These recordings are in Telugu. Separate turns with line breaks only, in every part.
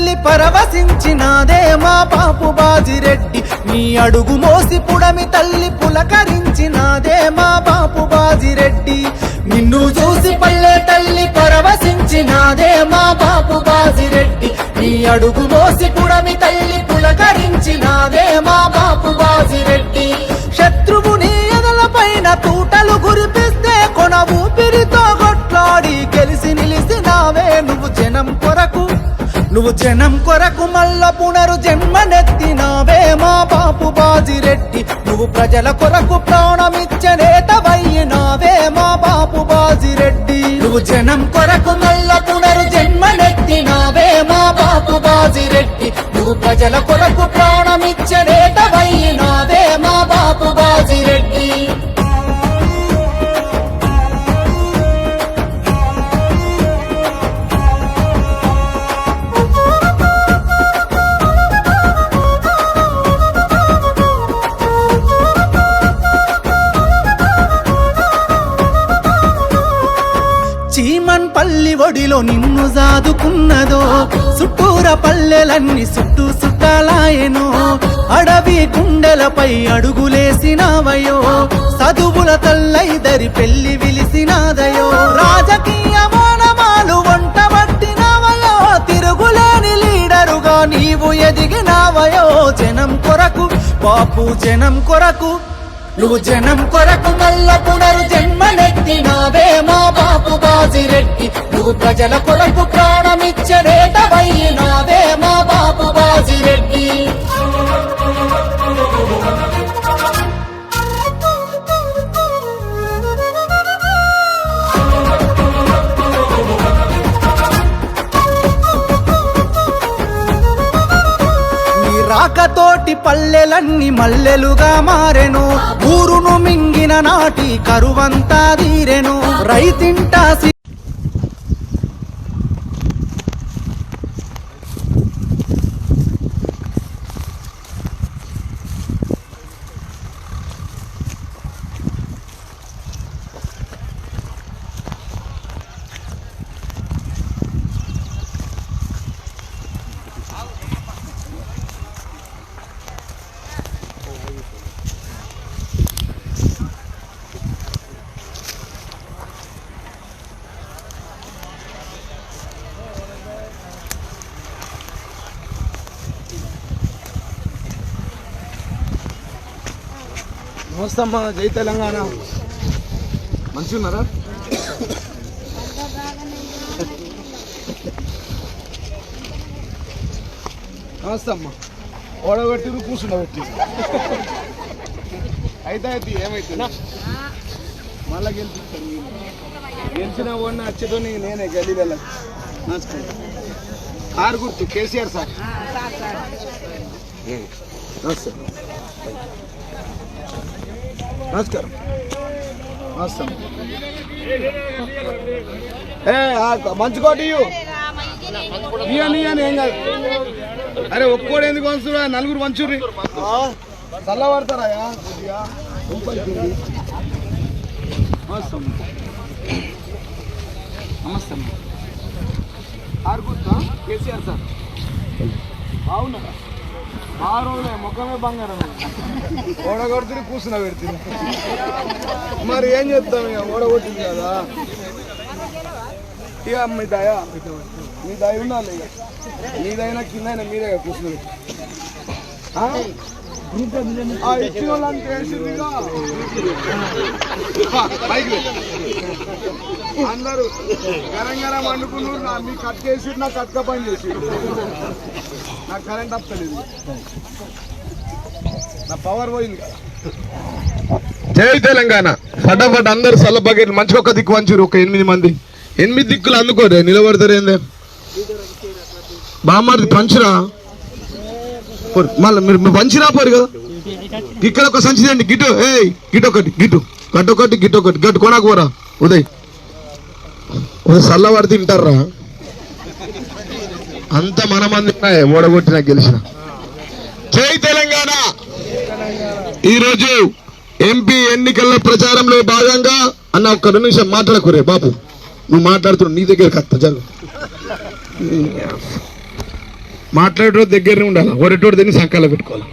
తల్లి పరవశించినాదే మా పాపు బాజిరెడ్డి. నీ అడుగు మోసి పుడమి తల్లి పులకరించినాదే మా పాపు బాజిరెడ్డి. నిన్ను చూసి పల్లె తల్లి పరవశించినాదే మా బాపు బాజిరెడ్డి. నీ అడుగు మోసి పుడమి తల్లి పులకరించినాదే మా బాపు బాజిరెడ్డి. శత్రువుని ఎదల పైన తూటలు గురిపిస్తే కొన ఊపిరితో నువ్వు జనం కొరకు మల్ల పునరు జన్మనెత్తినావే మా బాపు బాజిరెడ్డి. నువ్వు ప్రజల కొరకు ప్రాణమిచ్చనేతవయ్యినావే మా బాపు బాజిరెడ్డి. నువ్వు జనం కొరకు మల్ల పునరు జన్మనెత్తినావే మా బాపు బాజిరెడ్డి. నువ్వు ప్రజల కొరకు ప్రాణమిచ్చనేతవయ్యినావే మా బాపు బాజి ఒడిలో నిన్ను జాదుకున్నదో చుట్టూర పల్లెలన్నీ చుట్టూ చుట్టాలాయనో అడవి కుండలపై అడుగులేసినావయో చదువుల తల్లైదరి పెళ్ళి విలిసినాదయో రాజకీయ మానమాలు వంట పట్టినావయో తిరుగులేని లీడరుగా నీవు ఎదిగినావయో జనం కొరకు బాపు జనం కొరకు. నువ్వు జనం కొరకు మల్ల పునరు జన్మనెత్తినావే మా బాపు బాజిరెడ్డి. నువ్వు ప్రజల కొరకు ప్రాణమిచ్చరేటవయ్యినావే మా బాపు బాజిరెడ్డి. రాకతోటి పల్లెలన్నీ మల్లెలుగా మారెను. ఊరును మింగిన నాటి కరువంతా తీరెను. రైతింటా
అమ్మా జై తెలంగాణ. మంచిగా ఉన్నారా నమస్తే అమ్మా ఓడబెట్టి కూర్చుండబెట్టి అయితే అయితే ఏమైతుంది మళ్ళా గెలిపిస్తాను. గెలిచిన ఓడిన వచ్చేటోని నేనే గలీలలో నమస్కారం. కారు గుర్తు కేసీఆర్ సార్. నమస్తే. నమస్కారం. నమస్తే ఏ మంచి కోటి ఇయ్యు. ఇయ్యను ఏం కాదు. అరే ఒక్కోడు ఎందుకు వంచురా నలుగురు వంచుర్రి చల్లబడతారా కొద్దిగా ఊపలికి. నమస్తే నమస్తే అమ్మ. ఆరు కేసీఆర్ సార్. బాగున్నారా? ఆ రోజులే ముఖమే బంగారం. ఓడగొడుతుంది కూర్చున్న పెడుతుంది. మరి ఏం చెప్తాం ఇక? ఓడగొట్టింది కదా. ఇక మీ దయ మీ దయ ఉండాలి ఇక. మీదైనా కింద మీరే కూర్చున్నది ఆ? ఆ ఇచ్చిన వాళ్ళని తెలిసిందిగా అందరూ గరం గరం వండుకున్నారు మీ మీ కట్కేసి నా కట్క పని చేసి నాకు కరెంట్ వస్తలేదు నా పవర్ పోయింది కదా. జై తెలంగాణ. ఫటాఫట్ అందరు సల్ల బకెట్ మంచి ఒక దిక్కు వంచురు ఒక ఎనిమిది మంది. ఎనిమిది దిక్కులు అందుకోరే నిలబడతారు ఏందే? బామ్మది పంచురా? మళ్ళీ మీరు మీరు పంచిరా పోరు కదా? ఇక్కడ ఒక సంచి తీయండి గిటు ఏ గిటు ఒకటి గిటు. గట్టు ఒకటి గిటు ఒకటి గట్టు కొనకపోరా ఉదయ్. ఉదయ్ తింటారా? అంత మన మంది ఓడగొట్టిన గెలిచిన. జై తెలంగాణ. ఈరోజు ఎంపీ ఎన్నికల ప్రచారంలో భాగంగా అన్న ఒక్క రెండు నిమిషం మాట్లాడకురే బాబు నువ్వు మాట్లాడుతున్నావు నీ దగ్గర కత్త జరుగు. మాట్లాడేటోడు దగ్గరనే ఉండాలి? ఒరేటోడు దీన్ని సంకాల పెట్టుకోవాలి?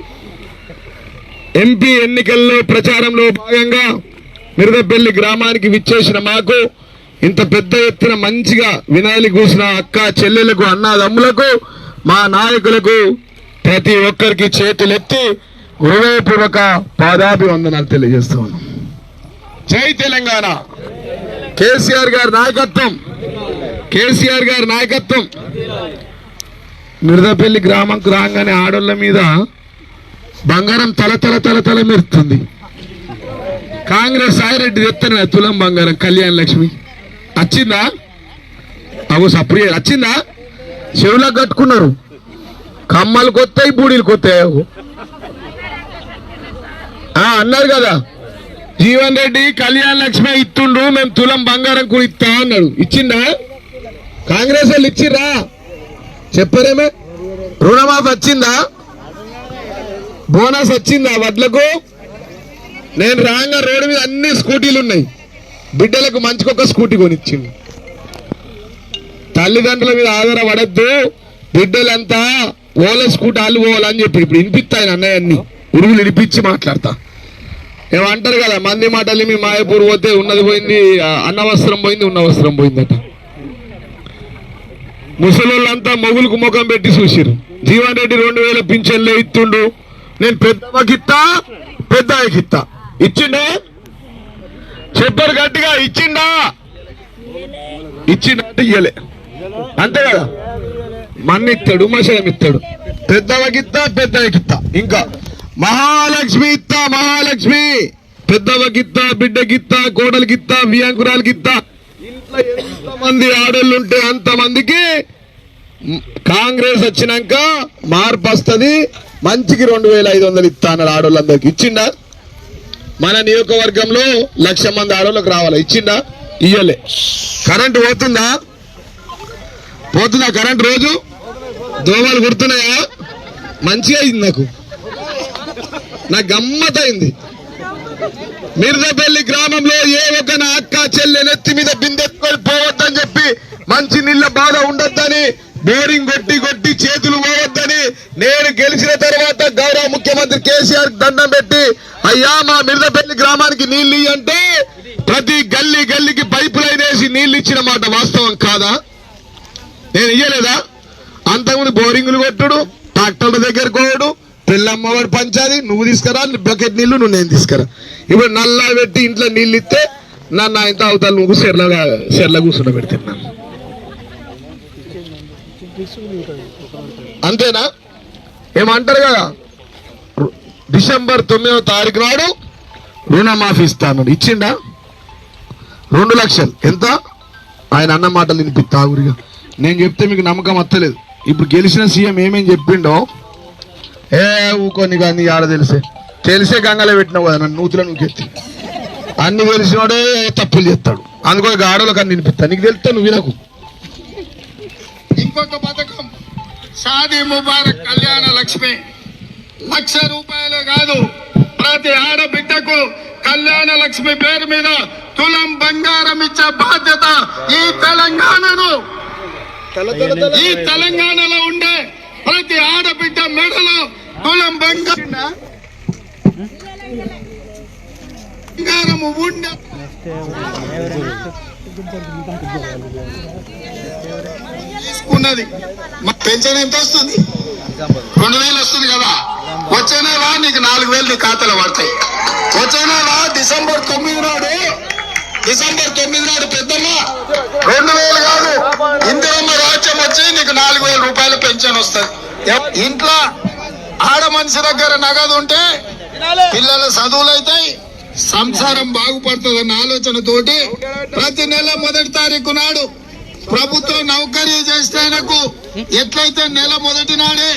ఎంపీ ఎన్నికల్లో ప్రచారంలో భాగంగా మిరదపల్లి గ్రామానికి విచ్చేసిన మాకు ఇంత పెద్ద ఎత్తున మంచిగా వినాయలు కూసిన అక్క చెల్లెలకు అన్నదమ్ములకు మా నాయకులకు ప్రతి ఒక్కరికి చేతులెత్తి హృదయపూర్వక పాదాభివందనాలు తెలియజేస్తూ ఉన్నాం. జై తెలంగాణ. కేసీఆర్ గారి నాయకత్వం. కేసీఆర్ గారి నాయకత్వం. మిరదపల్లి గ్రామంకు రాగానే ఆడోళ్ళ మీద బంగారం తల తల తల తల మెరుస్తుంది. కాంగ్రెస్ సాయిరెడ్డి తెత్తన తులం బంగారం కళ్యాణ్ లక్ష్మి. వచ్చిందా అవు సప్రియ వచ్చిందా చెవులకు కట్టుకున్నారు. కమ్మలు కొత్తాయి బూడీలు కొత్తాయి. ఆ, అన్నారు కదా. జీవన్ రెడ్డి కళ్యాణ్ లక్ష్మి ఇత్తుండు మేము తులం బంగారం కూడా ఇస్తా అన్నాడు. ఇచ్చిందా? కాంగ్రెస్ వాళ్ళు ఇచ్చిర్రా? చెప్పరేమే. రుణమాఫీ వచ్చిందా? బోనస్ వచ్చిందా వడ్లకు? నేను రాగా రోడ్డు మీద అన్ని స్కూటీలు ఉన్నాయి. బిడ్డలకు మంచికొక స్కూటీ కొనిచ్చింది తల్లిదండ్రుల మీద ఆధారపడద్దు. బిడ్డలంతా ఓల స్కూటీ వాళ్ళు పోవాలని చెప్పి ఇప్పుడు వినిపిస్తాయి అన్నయ్య అన్ని. ఉరుగులు వినిపించి మాట్లాడతా. ఏమంటారు కదా మంది మాటలు మీ మాయపూర్ పోతే ఉన్నది పోయింది ఆ, అన్న వస్త్రం పోయింది ఉన్న వస్త్రం పోయిందట. ముసలోళ్ళంతా మొగులకు ముఖం పెట్టి చూసిరు జీవన్ రెడ్డి రెండు వేల పింఛన్లే ఇస్తుండు నేను పెద్దమ్మకిత్తా పెద్దకిత్తా ఇచ్చిండే? చెప్పరు గట్టిగా ఇచ్చిండా? ఇచ్చిండా ఇయ్యలే. అంతే కదా? మన్ను ఇస్తాడు మసలం ఇస్తాడు పెద్దవకిత్తా పెద్దకిత్తా ఇంకా మహాలక్ష్మి ఇత్త మహాలక్ష్మి. పెద్దవకిత్త బిడ్డకిత్త కోడలికిత్తా వియాంకురాలకిత్త ఇంట్లో ఎంత మంది ఆడోళ్ళు ఉంటే అంతమందికి కాంగ్రెస్ వచ్చినాక మార్పు వస్తుంది. మంచికి రెండు వేల ఐదు వందలు ఇస్తా అన్నాడు ఆడోళ్ళందరికి. ఇచ్చిండా? మన నియోజకవర్గంలో లక్ష మంది ఆడవాళ్ళకి రావాలి. ఇచ్చిండా ఇయ్యలే. కరెంటు పోతుందా? పోతుందా కరెంట్ రోజు? దోమలు కుడుతున్నాయా మంచిగా అయింది నాకు. నాకు గమ్మతైంది మిర్దపల్లి గ్రామంలో ఏ ఒక్క నా అక్క చెల్లె నెత్తి మీద బిందెత్తుకొని పోవద్దని చెప్పి మంచి నీళ్ళ బాధ ఉండొద్దని బోరింగ్ కొట్టి కొట్టి చేతులు పోవద్దని నేను గెలిచిన తర్వాత గౌరవ ముఖ్యమంత్రి కేసీఆర్ దండం పెట్టి అయ్యా మిర్దపల్లి గ్రామానికి నీళ్ళు అంటే ప్రతి గల్లీ గల్లీకి పైపు లైన్ వేసి నీళ్ళు ఇచ్చిన మాట వాస్తవం కాదా? నేను ఇయ్యలేదా? అంతకుముందు బోరింగులు కొట్టుడు ట్రాక్టర్ల దగ్గర కోవడు పిల్లమ్మవాడు పంచాది నువ్వు తీసుకురా బకెట్ నీళ్ళు నువ్వు నేను తీసుకురా. ఇప్పుడు నల్లా పెట్టి ఇంట్లో నీళ్ళు ఇస్తే నన్ను ఇంత అవతల నువ్వు సెర్లగా సెర్ల కూర్చుండ పెడుతున్నాను అంతేనా? ఏమంటారు కదా? డిసెంబర్ తొమ్మిదవ తారీఖు నాడు రుణమాఫీ ఇస్తానని ఇచ్చిండా? రెండు లక్షలు. ఎంత? ఆయన అన్న మాటలు వినిపిస్తా ఊరిగా. నేను చెప్తే మీకు నమ్మకం వస్తలేదు. ఇప్పుడు గెలిచిన సీఎం ఏమేం చెప్పిండో? ఏ ఊకొని కానీ ఆడ తెలిసే? తెలిసే గంగలో పెట్టినావు కదా నన్ను నూతుల నూకెత్తి. అన్ని తెలిసినోడే తప్పులు చేస్తాడు. అందుకో ఆడోళ్ళకి అన్ని వినిపిస్తా. నీకు తెలుస్తా నువ్వు వినకు.
ఇంకొక పథకం. షాదీ ముబారక్ కళ్యాణ లక్ష్మి. లక్ష రూపాయలు కాదు. ప్రతి ఆడబిడ్డకు కళ్యాణ లక్ష్మి పేరు మీద తులం బంగారం ఇచ్చే బాధ్యత ఈ తెలంగాణను. ఈ తెలంగాణలో ఉండే ప్రతి ఆడబిడ్డ మెడలో తులం బంగారం ఉండే తీసుకున్నది. పెన్షన్ ఎంత వస్తుంది? రెండు వేలు వస్తుంది కదా. వచ్చే నెల నీకు నాలుగు వేలు నీ ఖాతాలో పడతాయి. వచ్చే నెల డిసెంబర్ తొమ్మిది నాడు. డిసెంబర్ తొమ్మిది నాడు పెద్దమ్మ. రెండు వేలు కాదు ఇందిరమ్మ రాజ్యం వచ్చి నీకు నాలుగు వేల రూపాయలు పెన్షన్ వస్తుంది. ఇంట్లో ఆడ మనిషి దగ్గర నగదు ఉంటే పిల్లల చదువులు అవుతాయి సంసారం బాగుపడుతుందన్న ఆలోచనతోటి ప్రతి నెల మొదటి తారీఖు నాడు ప్రభుత్వ నౌకరీ చేస్తే ఆయనకు ఎట్లయితే నెల మొదటి నాడే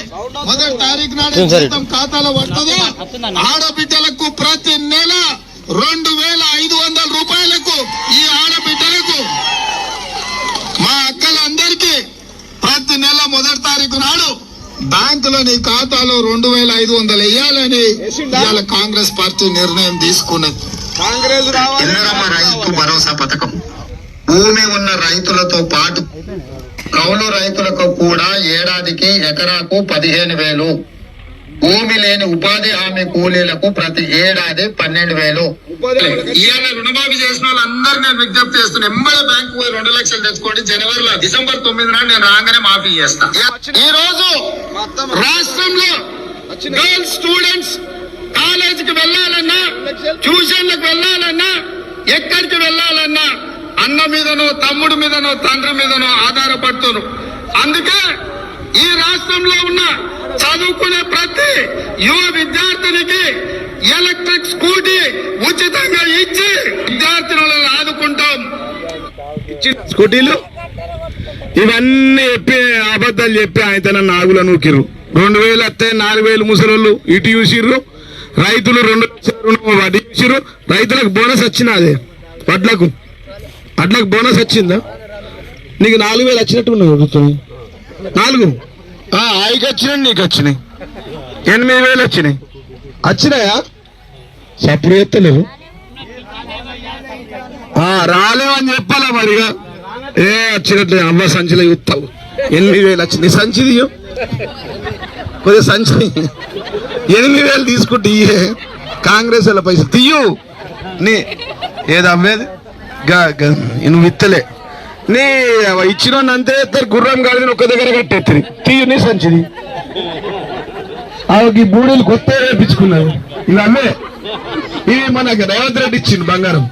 మొదటి తారీఖు నాడే జీతం ఖాతాలో పడుతుందో ఆడబిడ్డలకు ప్రతి నెల రెండు వేల ఐదు వందల రూపాయలకు ఈ ఆడబిడ్డలకు మా అక్కలందరికీ ప్రతి నెల మొదటి తారీఖు నాడు బ్యాంకులో నీ ఖాతాలో రెండు వేల ఐదు వందలు వేయాలని ఇవాళ కాంగ్రెస్ పార్టీ నిర్ణయం తీసుకున్నది.
కాంగ్రెస్
రైతు భరోసా పథకం. భూమి ఉన్న రైతులతో పాటు కౌలు రైతులకు కూడా ఏడాదికి ఎకరాకు పదిహేను వేలు. భూమి లేని ఉపాధి హామీ కూలీలకు ప్రతి ఏడాది పన్నెండు వేలు. ఇవాళ రుణమాఫీ చేసిన వాళ్ళందరూ నేను విజ్ఞప్తి చేస్తున్నా. ఎంబడే బ్యాంకు పోయి రెండు లక్షలు తెచ్చుకోండి. జనవరిలో డిసెంబర్ తొమ్మిది నాడు నేను రాగానే మాఫీ చేస్తా. ఈ రోజు రాష్ట్రంలో గర్ల్స్ స్టూడెంట్స్ కాలేజీకి వెళ్ళాలన్నా ట్యూషన్లకు వెళ్ళాలన్నా ఎక్కడికి వెళ్ళాలన్నా అన్న మీదనో తమ్ముడు మీదనో తండ్రి మీదనో ఆధారపడుతున్నారు అందుకే ఈ రాష్ట్రంలో ఉన్న చదువుకునే ప్రతి యువ విద్యార్థినికి ఎలక్ట్రిక్ స్కూటీ ఉచితంగా ఇచ్చి విద్యార్థినులను ఆదుకుంటాం.
స్కూటీలు? ఇవన్నీ చెప్పి అబద్ధాలు చెప్పి ఆయన నాగుల నూకిర్రు. రెండు వేలు వస్తే నాలుగు వేలు ముసలోళ్ళు ఇటు చూసిర్రు. రైతులు రెండు వడ్డీ చూసిర్రు. రైతులకు బోనస్ వచ్చినది వడ్లకు. వడ్లకు బోనస్ వచ్చిందా? నీకు నాలుగు వేలు వచ్చినట్టు ఉన్నావు రుతుని. నాలుగు? ఆ, ఆయనకి వచ్చినాయి నీకు వచ్చినాయి. ఎనిమిది వేలు వచ్చినాయి. వచ్చినాయా? సప్పుడు ఎత్తలేవు రాలేవని చెప్పాలా మరిగా? ఏ వచ్చినట్లే అమ్మ సంచిలో చూస్తావు. ఎనిమిది వేలు వచ్చింది నీ సంచి తీయు. కొద్దిగా సంచి ఎనిమిది వేలు తీసుకుంటే ఇయ్యే. కాంగ్రెస్ వాళ్ళ పైసలు తీయు. నీ ఏది అమ్మేది? గా గా- నువ్వు విత్తలే. నీ ఇచ్చిన అంతే ఎత్తారు గుర్రం గాడిని ఒక్క దగ్గర కట్టేస్తారు తీయు నీ సంచిది. ఆమెకి బూడీలు కొత్త వేపించుకున్నారు ఇలా అమ్మే. ఇవి మనకి రేవంత్ రెడ్డి ఇచ్చింది బంగారం.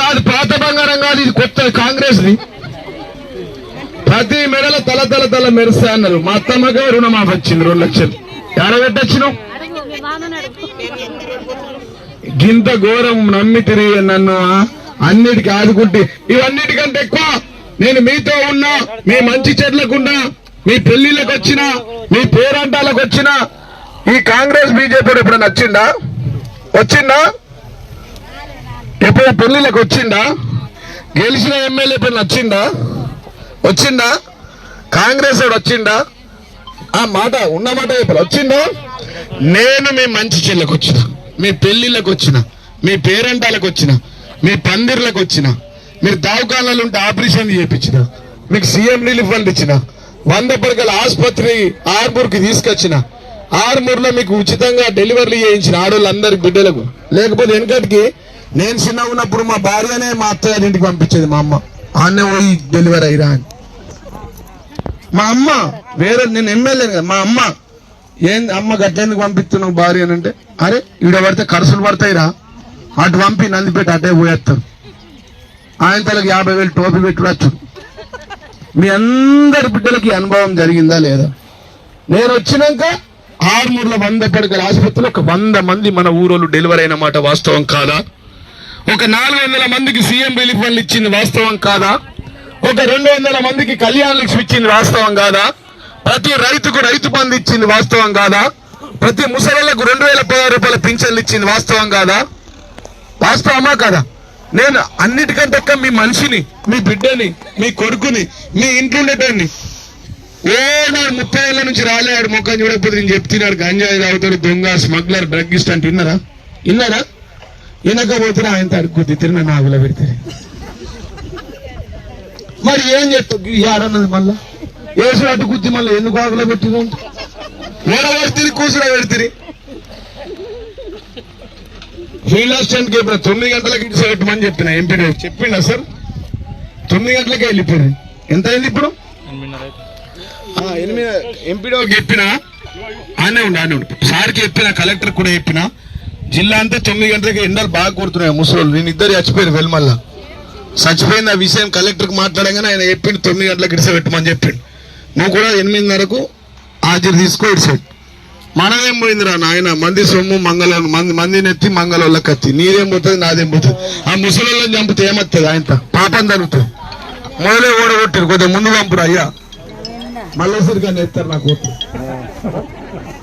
కాదు పాత బంగారం కాదు ఇది కొత్త కాంగ్రెస్ ప్రతి మెడల తల తల తల మెరుస్తా అన్నారు. మా అత్తమ్మగా రుణమాఫీ వచ్చింది రెండు లక్షలు. ఎడబెట్టొచ్చినావు గింత ఘోరం నమ్మి తిరిగి నన్ను ఆ, అన్నిటికీ ఆదుకుంటే ఇవన్నిటికంటే ఎక్కువ నేను మీతో ఉన్నా మీ మంచి చెట్లకున్నా మీ పెళ్ళిళ్ళకి వచ్చినా మీ పేరంటాలకు వచ్చినా ఈ కాంగ్రెస్ బీజేపీ ఎప్పుడు నచ్చిందా వచ్చిందా ఎప్పుడైనా పెళ్ళిళ్ళకి వచ్చిందా గెలిచిన ఎమ్మెల్యే ఎప్పుడు నచ్చిందా వచ్చిందా కాంగ్రెస్ వాడు వచ్చిందా ఆ మాట ఉన్న మాట చెప్పాలి. వచ్చిందా? నేను మీ మంచి చెల్లకు వచ్చినా. మీ పెళ్ళిళ్ళకు వచ్చిన మీ పేరెంటాలకు వచ్చిన మీ పందిర్లకు వచ్చిన మీరు దావకాలలో ఉంటే ఆపరేషన్ చేయించిన మీకు సీఎం రిలీఫ్ ఫండ్ ఇచ్చిన వంద పడకల ఆసుపత్రి ఆర్మూర్కి తీసుకొచ్చిన ఆర్మూర్లో మీకు ఉచితంగా డెలివరీ చేయించిన ఆడవాళ్ళందరి బిడ్డలకు. లేకపోతే వెనకటికి నేను చిన్న ఉన్నప్పుడు మా భార్యనే మా అత్తగారి ఇంటికి పంపించేది మా అమ్మ. ఆన్నే పోయి డెలివరీ అయ్యిరా అని మా అమ్మ వేరే నేను ఎమ్మెల్యే కదా మా అమ్మ. ఏం అమ్మ గట్లెందుకు పంపిస్తున్నావు భార్య అని అంటే అరే ఈడ పడితే ఖర్చులు పడతాయిరా. అటు పంపి నందిపేట అటే పోయేస్తారు. ఆయన తలకి యాభై వేలు టోపీ పెట్టుడచ్చు. మీ అందరి బిడ్డలకి అనుభవం జరిగిందా లేదా? నేను వచ్చినాక ఆరుమూర్ల వంద పడకల ఆసుపత్రిలో ఒక వంద మంది మన ఊరోళ్ళు డెలివరీ అయిన మాట వాస్తవం కాదా? ఒక నాలుగు వందల మందికి సీఎం రిలీఫ్ ఇచ్చింది వాస్తవం కాదా? ఒక రెండు వందల మందికి కళ్యాణ లక్ష్మి ఇచ్చింది వాస్తవం కాదా? ప్రతి రైతుకు రైతు బంధు ఇచ్చింది వాస్తవం కాదా? ప్రతి ముసలిలకు రెండు వేల పదహారు రూపాయల పింఛన్లు ఇచ్చింది వాస్తవం కాదా? వాస్తవమా కదా? నేను అన్నిటికంటే మీ మనిషిని మీ బిడ్డని మీ కొడుకుని మీ ఇంట్లో ఉండేటాన్ని ఓ నాడు ముప్పై ఏళ్ళ నుంచి రాలేడు ముఖం చూడకపోతే నేను చెప్తున్నాడు గంజాయి తాగుతాడు దొంగ స్మగ్లర్ డ్రగ్గిస్ట్ అంటే విన్నారా విన్నారా వినకపోతే ఆయన అడుగుద్ది తిరిగిన నాగుల పెడితే మరి ఏం చెప్తావు ఈ ఆడన్నది మళ్ళా? వేసిన అటు గుద్ది మళ్ళీ ఎందుకు ఆకులో పెట్టిన ఓడ పెడితే కూసుడ పెడితే ఫీల్డ్ అసిస్టెంట్కి ఇప్పుడు తొమ్మిది గంటలకు ఇటు పెట్టమని చెప్పిన ఎంపీ చెప్పిండా సార్? తొమ్మిది గంటలకే వెళ్ళిపోయింది ఎంత అయింది ఇప్పుడు? ఎనిమిది ఎంపీడోకి చెప్పిన ఆనే ఉండు ఆనే ఉండు. సార్కి చెప్పిన కలెక్టర్ కూడా చెప్పిన జిల్లా అంతా తొమ్మిది గంటలకి ఎండలు బాగా కొడుతున్నాయి ముసలోళ్ళు. నేను ఇద్దరు చచ్చిపోయారు వెల్మల్ల. చచ్చిపోయింది ఆ విషయం కలెక్టర్కి మాట్లాడగానే ఆయన చెప్పిండు తొమ్మిది గంటలకు ఇడిసె పెట్టమని చెప్పిండు. నువ్వు కూడా ఎనిమిదిన్నరకు హాజరు తీసుకో సైడ్. మనదేం పోయిందిరా నాయన? మంది సొమ్ము మంగళ మంది మంది నెత్తి మంగళ కత్తి. నీదేం పోతుంది నాదేం పోతుంది? ఆ ముసలోళ్ళని చంపితే ఏమవుతుంది ఆయన? పాపం తగ్గుతుంది మొదలే ఓడగొట్టారు. కొద్దిగా ముందు పంపురా అయ్యా. మల్లేశ్వరిగా నెత్తారు నాకు ఓట్లు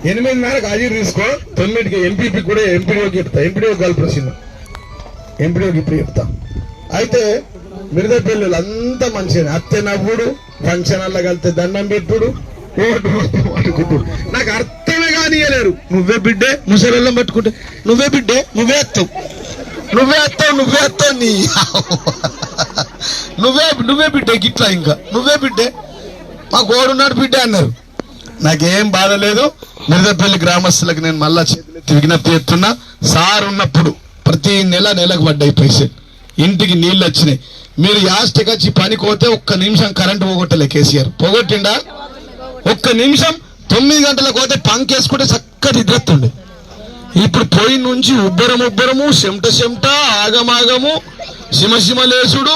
ఎనిమిదిన్నరకు హాజరు తీసుకో. తొమ్మిదికి ఎంపీపీ కూడా ఎంపీడీఓకి చెప్తా. ఎంపీడీఓ కల్పరసింది ఎంపీడీఓకి ఇప్పుడు చెప్తా. అయితే మిరదపల్లి అంతా మంచిగా నవ్వుడు నవ్వుడు ఫంక్షన్ అల్ల కలితే దండం పెట్టుడు. ఓటు పట్టుకుంటుడు నాకు అర్థమే కానియలేరు. నువ్వే బిడ్డే ముసలిళ్ళం పట్టుకుంటే. నువ్వే బిడ్డే నువ్వే ఎత్తావు నువ్వే ఎత్తావు నువ్వే ఎత్తావు నీ నువ్వే నువ్వే బిడ్డే గిట్లా ఇంకా. నువ్వే బిడ్డే. మా కోడున్నాడు బిడ్డే అన్నారు. నాకేం బాధ లేదు. మిరదపల్లి గ్రామస్తులకు నేను మళ్ళా చేతులెత్తి విజ్ఞప్తి ఎత్తున్నా సార్ ఉన్నప్పుడు ప్రతి నెల నెలకు పడ్డాయి పైసలు. ఇంటికి నీళ్ళు వచ్చినాయి. మీరు యాస్టిక్ వచ్చి పని కోతే ఒక్క నిమిషం కరెంటు పోగొట్టలే కేసీఆర్. పోగొట్టిండా? ఒక్క నిమిషం తొమ్మిది గంటలకు పోతే పంకేసుకుంటే చక్కటి నిద్రతుండే ఇప్పుడు పోయి నుంచి ఉబ్బరం ఉబ్బరము చెమట చెమట ఆగమాగము సిమసిమలేసుడు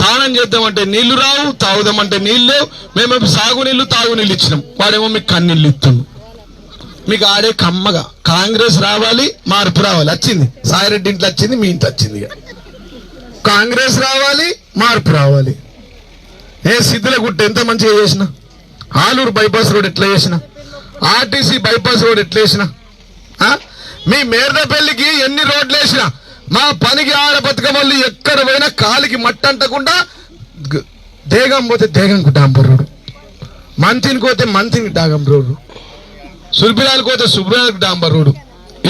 తానం చేద్దామంటే నీళ్ళు రావు తాగుదామంటే నీళ్ళు లేవు. మేమేమో సాగునీళ్ళు తాగునీళ్ళు ఇచ్చినాం. వాడేమో మీకు కన్నీళ్ళు ఇస్తున్నాం మీకు ఆడే కమ్మగా. కాంగ్రెస్ రావాలి మార్పు రావాలి. వచ్చింది. సాయిరెడ్డి ఇంట్లో వచ్చింది మీ ఇంట్లో వచ్చింది ఇక. కాంగ్రెస్ రావాలి మార్పు రావాలి. ఏ సిద్ధుల గుట్ట ఎంత మంచిగా చేసిన? ఆలూరు బైపాస్ రోడ్ ఎట్లా చేసిన? ఆర్టీసీ బైపాస్ రోడ్ ఎట్లా వేసిన మీ మేర్దపల్లికి ఎన్ని రోడ్లు వేసిన? మా పనికి ఆడ బతుకమల్లి ఎక్కడ పోయినా కాలికి మట్టి అంటకుండా దేగం పోతే దేగంకు డాంబర్ రోడ్డు. మంతిని పోతే మంతిని డాగం రోడ్డు. సుర్బిరాలు పోతే సుబ్రాలకు డాంబర్ రోడ్డు.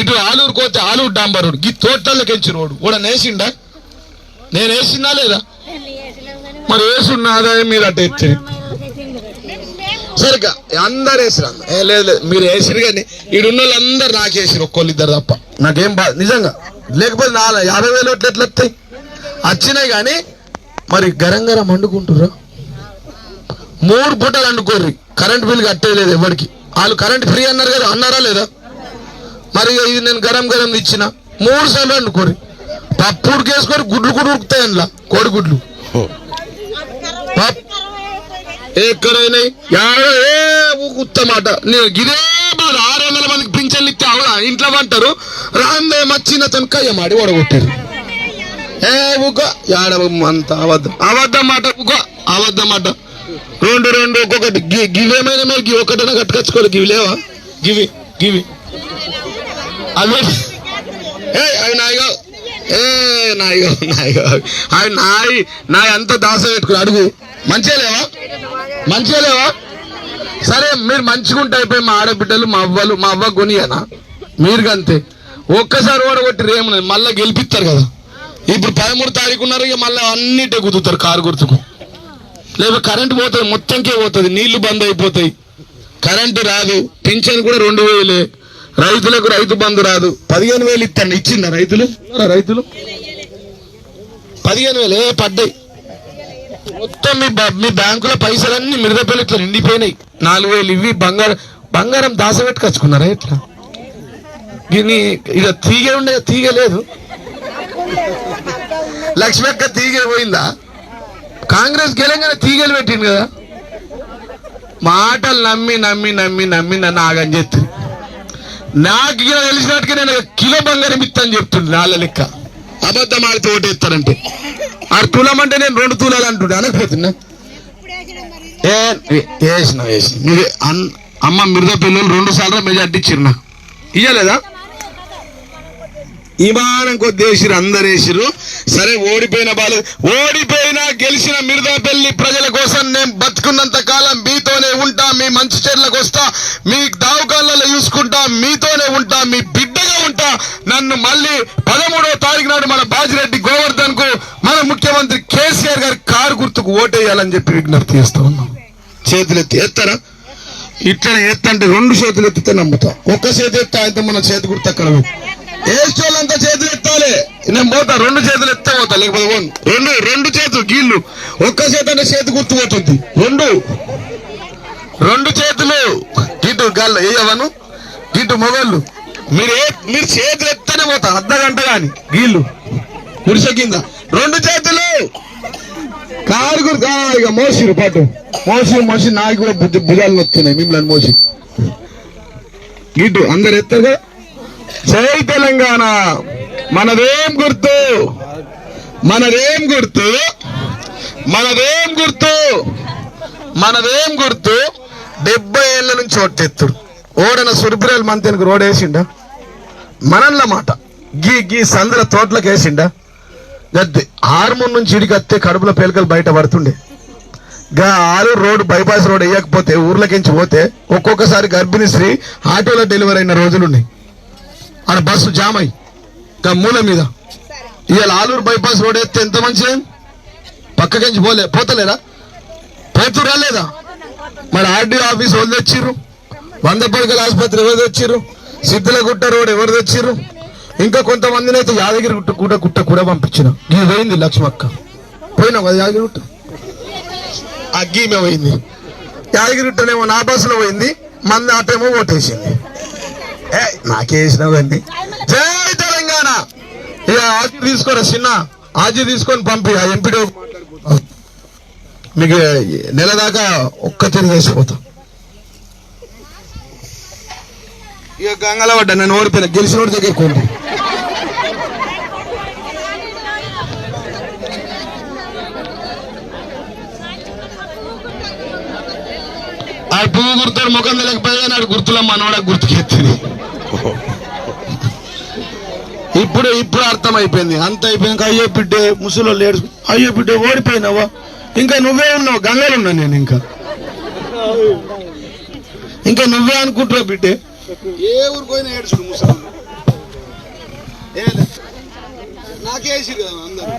ఇటు ఆలూరు కోతే ఆలూరు డాంబర్ రోడ్డు. ఈ తోటల్లోకి ఎంచి రోడ్డు. కూడా నేసిండా? నేను వేసిందా లేదా? మరి వేసున్న ఆదాయం మీరు అట్ట ఎత్తిరి సరిగ్గా అందరు వేసిరు ఏ లేదు లేదు మీరు వేసిరు కానీ ఈడున్న వాళ్ళందరూ నాకు వేసిరు ఒక్కళ్ళు ఇద్దరు తప్ప. నాకేం బా నిజంగా. లేకపోతే నా యాభై వేలు ఓట్లు ఎట్లా వస్తాయి? వచ్చినాయి కానీ మరి గరం గరం వండుకుంటుర్రా? మూడు పూటలు వండుకోర్రి. కరెంట్ బిల్ కట్టేయలేదు ఎవరికి. వాళ్ళు కరెంట్ ఫ్రీ అన్నారు కదా అన్నారా లేదా? మరి ఇది నేను గరం గరం ఇచ్చిన. మూడు సార్లు వండుకోర్రి. పప్పు ఉడికేసుకొని గుడ్లు కూడా ఉడుకుతాయి అందులో కోడిగుడ్లు ఎక్కడైనా యాడో ఏ ఉత్తమాట నేను గిదే బాధ ఆరు వందల మందికి పింఛన్లు ఇస్తే అవునా? ఇంట్లో అంటారు రాందే మచ్చిన తనకయ్య మాడి ఓడగొట్టారు. ఏ ఉగ్గ యాడ అంత అబద్ధం. అబద్ధం మాట ఉగ్గ అబద్ధం మాట. రెండు రెండు ఒక్కొక్కటి. గి గివేమైనా మరి గివి ఒకటైనా కట్టుకొచ్చుకోవాలి. గివి లేవా? గివి గివి. అవి ఏ అవి నాయగా ఏ నాయగా నాయగా. అవి నాయి నాయి అంతా దాస పెట్టుకుని అడుగు. మంచిగా లేవా? మంచిగా లేవా? సరే మీరు మంచిగుంటే అయిపోయి మా ఆడబిడ్డలు మా అవ్వలు మా అవ్వ కొనియనా మీరు అంతే ఒక్కసారి ఓడగొట్టి రేమున్నది మళ్ళీ గెలిపిస్తారు కదా. ఇప్పుడు పదమూడు తారీఖు ఉన్నారు ఇక మళ్ళీ అన్నిటే కుదుతారు కారు గుర్తుకు. లేదా కరెంట్ పోతుంది మొత్తంకే పోతుంది నీళ్ళు బంద్ అయిపోతాయి. కరెంటు రాదు పింఛన్ కూడా రెండు వేలే. రైతులకు రైతు బంధు రాదు. పదిహేను వేలు ఇస్తాను ఇచ్చిందా రైతులు? రైతులు? పదిహేను వేలు ఏ పడ్డాయి. మొత్తం మీ మీ బ్యాంకులో పైసలన్నీ మిరదపల్లి ఇట్లా నిండిపోయినాయి. నాలుగు వేలు ఇవి బంగారం బంగారం దాసపెట్టుకొచ్చుకున్నారా ఇట్లా దీన్ని ఇక తీగ ఉండే తీగ లేదు. లక్ష్మక్క తీగ పోయిందా? కాంగ్రెస్ గెలంగానే తీగలు పెట్టింది కదా. మాటలు నమ్మి నమ్మి నమ్మి నమ్మి నన్ను ఆగని చెప్తుంది నాకు ఇక తెలిసినట్టుగా నేను కిలో బంగారం ఇస్తాను చెప్తుండే నాళ్ళ లెక్క. అబద్ధం ఆడితే ఓటేస్తారంటే ఆడు తులం అంటే నేను రెండు తులాలు అంటుండే అనకపోతున్నా ఏ వేసిన వేసిన. మీరు అమ్మ మిరద పిల్లలు రెండు సార్లు మెజార్టీ ఇచ్చిరు నాకు. ఇయ్యలేదా? విమానం కొద్ది అందరేసిరు. సరే ఓడిపోయిన బాలు ఓడిపోయినా గెలిచిన మిరుదాపల్లి ప్రజల కోసం నేను బతుకున్నంత కాలం మీతోనే ఉంటా మీ మంచి చెట్లకు వస్తా మీ దావకాలలో చూసుకుంటా మీతోనే ఉంటా మీ బిడ్డగా ఉంటా. నన్ను మళ్ళీ పదమూడవ తారీఖు నాడు మన బాజిరెడ్డి గోవర్ధన్కు మన ముఖ్యమంత్రి కేసీఆర్ గారి కారు గుర్తుకు ఓటేయాలని చెప్పి విజ్ఞప్తి చేస్తా ఉన్నాం. చేతులు ఎత్తారా? ఇట్లా ఎత్తంటే రెండు చేతులు ఎత్తితే నమ్ముతా. ఒక్క చేతి ఎత్తా అయితే మన చేతి గుర్తు అక్కడ పెట్టు. ఏడ్చోళ్ళంతా చేతులు ఎత్తాలి. నేను పోతా రెండు చేతులు ఎత్తే పోతా లేకపోతే రెండు రెండు చేతులు గీళ్ళు. ఒక్క చేతి అంటే చేతి గుర్తు పోతుంది. రెండు. రెండు చేతులు. గిటు గల్ల వేయవను. గిటు మొగళ్ళు. మీరు ఏ మీరు చేతులు ఎత్తనే పోతా అర్ధ గంట కానీ గీళ్ళు. గుడిస కింద. రెండు చేతులు. కారు ఇక మోసిరు పాటు. మోసి మోసి నాకు కూడా బుద్ధి భుజాలు వస్తున్నాయి మిమ్మల్ని మోసి. గిటు అందరు ఎత్తారు కదా? జై తెలంగాణ. మనదేం గుర్తు? మనదేం గుర్తు? మనదేం గుర్తు? మనదేం గుర్తు? డెబ్బై ఏళ్ళ నుంచి ఒట్టెత్తుడు ఓడన సురిపురేలు మంతెనకు రోడ్ వేసిండా? మనల్ల మాట. గీ గీ సందుల తోటలకు వేసిండా? గద్దె ఆర్మూర్ నుంచి ఇడికి వస్తే కడుపులో పేలికలు బయట పడుతుండే. గా ఆరు రోడ్ బైపాస్ రోడ్ వేయకపోతే ఊర్లకించి పోతే ఒక్కొక్కసారి గర్భిణీ స్త్రీ ఆటోలో డెలివరీ అయిన రోజులున్నాయి. ఆడ బస్సు జామ్ అయ్యి. మూల మీద. ఇవాళ ఆలూరు బైపాస్ రోడ్ వేస్తే ఎంత మంచిది? పక్కకించి పోలే పోతలేరా? పోతురా లేదా మరి ఆర్డీఓ ఆఫీస్ వదిలి తెచ్చిర్రు. వంద పడకల ఆసుపత్రి ఎవరు తెచ్చిర్రు. సిద్ధులగుట్ట రోడ్ ఎవరు తెచ్చిర్రు? ఇంకా కొంతమందిని అయితే యాదగిరి గుట్ట కూడా గుట్ట కూడా పంపించిన. ఇది పోయింది లక్ష్మక్క. పోయినాం కదా యాదగిరి గుట్ట? అగ్గిమే పోయింది. యాదగిరి గుట్టనేమో నా బస్సులో పోయింది. మంది ఆటేమో ఓటేసింది. ఏ నాకే జై తెలంగాణ. ఇక ఆర్జీ తీసుకోరా చిన్న. ఆర్జీ తీసుకొని పంపి ఆ ఎంపీడీ మీకు నెల దాకా ఒక్క తిరిగి వేసిపోతా. ఇక గంగల పడ్డా నేను ఓడిపోయిన గెలిచిన దగ్గర కొండి. ఆ పువ్వు గుర్తాడు ముఖం తెలియకపోయా నాడు గుర్తులో మనవాడ గుర్తుకెత్తింది. ఇప్పుడు ఇప్పుడు అర్థమైపోయింది. అంత అయిపోయింది అయ్యో బిడ్డే ముసలో లేడు అయ్యో బిడ్డే ఓడిపోయినావా? ఇంకా నువ్వే ఉన్నావు గంగలు ఉన్నా నేను ఇంకా. ఇంకా నువ్వే అనుకుంటున్నావు బిడ్డే? ఏ ఊరు పోయినా ఏడుచుడు ముసలు నాకేసి కదా అందరు.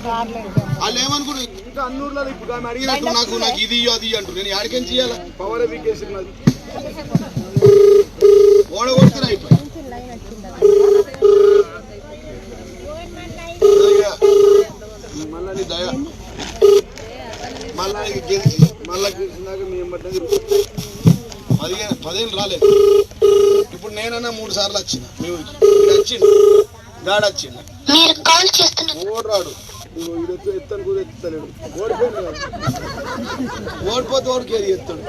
వాళ్ళు ఏమనుకుంటున్నారు ఇంకా అన్నూరులో ఇప్పుడు ఆమె అడిగినట్టు నాకు నాకు ఇది అది అంటారు నేను ఆడికేం చేయాలా? పవర్ వీకేసి నాది. ఓడగొడుతున్నా అయిపోయి మళ్ళా దయ. మళ్ళా గెలిచి మళ్ళా గెలిచినాక మీ ఎమ్మటే పదిహేను పదిహేను రాలేదు ఇప్పుడు నేనన్నా మూడు సార్లు వచ్చిన. మీ ఊరికి వచ్చిండు. గాడు వచ్చిండు.
మీరు
ఎత్తను కూడా ఎత్తుతలేడు ఓడిపోయింది కదా. ఓడిపోతే ఓడికి ఎత్తాడు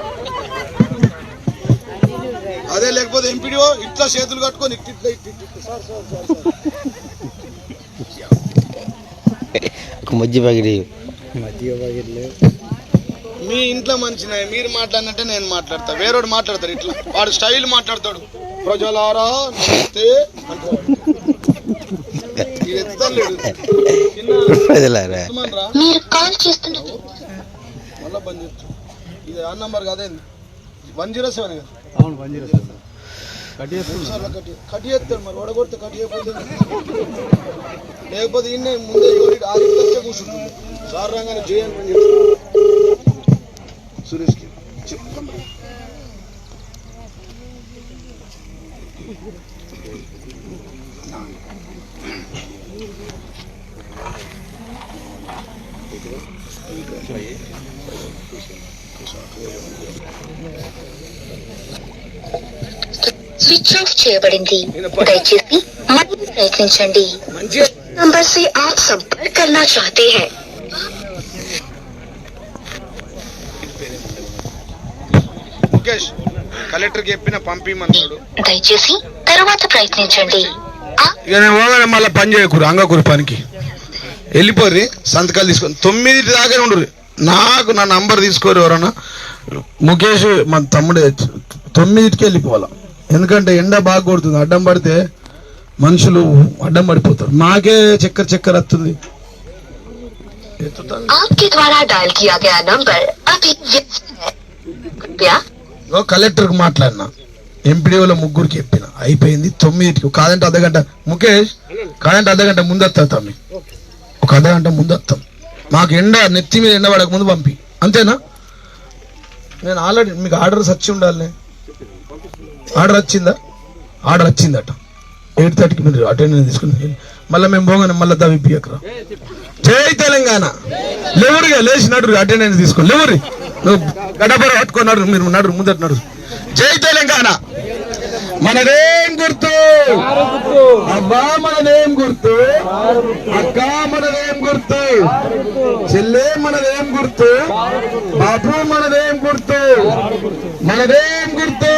అదే లేకపోతే ఎంపీడీఓ ఇట్లా చేతులు కట్టుకొని ఇట్ ఇట్లా ఇట్ it. Sir sir sir sir.
ఒక మధ్య పగిడి.
మీ ఇంట్లో మంచినే మీరు మాట్లాడినట్టే నేను మాట్లాడతా. వేరేవాడు మాట్లాడతాడు ఇట్లా. వాడు స్టైల్ మాట్లాడతాడు. ప్రజలారా నమస్తే. అంటాడు
మీరు కాల్ చేస్తున్నది
మళ్ళా బంద్ చేస్తాడు ఇది ఆ నంబర్ కాదేంది వన్ జీరో సెవెన్ కదా?
అవును కట్టి
సార్లు కట్టి కట్టి చేస్తాడు మరి వడగొడితే కట్టి చేయకపోతే లేకపోతే ఇన్నే ముందే ఎవరికి ఆరికి వచ్చే కూర్చుంటుంది. సార్ రాగానే జయన్ పని చేస్తాడు. సురేష్కి
స్విచ్ ఆఫ్ చేయబడింది దయచేసి మళ్ళీ ప్రయత్నించండి
మంచిగా
नंबर से आप संपर्क करना चाहते हैं
ముఖేష్ కలెక్టర్కి చెప్పిన పంపిమన్నాడు
దయచేసి తరువాత ప్రయత్నించండి ఆ
ఇక నేను పోగానే మళ్ళీ పని చేయకూరు అంగకూరు పనికి వెళ్ళిపోర్రి సంతకాలు తీసుకొని తొమ్మిది దాకా ఉండరు నాకు నా నంబర్ తీసుకోరు ఎవరన్నా ముఖేష్ మన తమ్ముడే తొమ్మిదికి వెళ్ళిపోవాలా ఎందుకంటే ఎండ బాగా కొడుతుంది అడ్డం పడితే మనుషులు అడ్డం పడిపోతారు నాకే చక్కెర చక్కెర వస్తుంది ఎత్తుతాను.
आपके द्वारा डायल किया गया नंबर अभी व्यस्त है कृपया
ఓ కలెక్టర్కి మాట్లాడినా ఎంపీడీఓలో ముగ్గురికి చెప్పిన అయిపోయింది తొమ్మిదికి కాదంటే అర్ధగంట ముఖేష్ కాదంటే అర్ధగంట ముందు వస్తా తమ్మి కథ అంటే ముందు వస్తాం మాకు ఎండ నెత్తి మీద ఎండ పడక ముందు పంపి. అంతేనా? నేను ఆల్రెడీ మీకు ఆర్డర్స్ వచ్చి ఉండాలి ఆర్డర్ వచ్చిందా? ఆర్డర్ వచ్చిందట. ఎయిట్ థర్టీకి మీరు అటెండెన్స్ తీసుకుని మళ్ళీ మేము పోగానే మళ్ళీ దవిపియకరా జై తెలంగాణ. లేవురుగా లేచి నడురు అటెండెన్స్ తీసుకో. లేవురి. నువ్వు గడపర పట్టుకున్నాడు మీరు నడు ముందట నడు జై తెలంగాణ. మనదేం గుర్తు? అబ్బా మనదేం గుర్తు? అక్క మనదేం గుర్తు? చెల్లె మనదేం గుర్తు? బాబు మనదేం గుర్తు? మనదేం గుర్తు?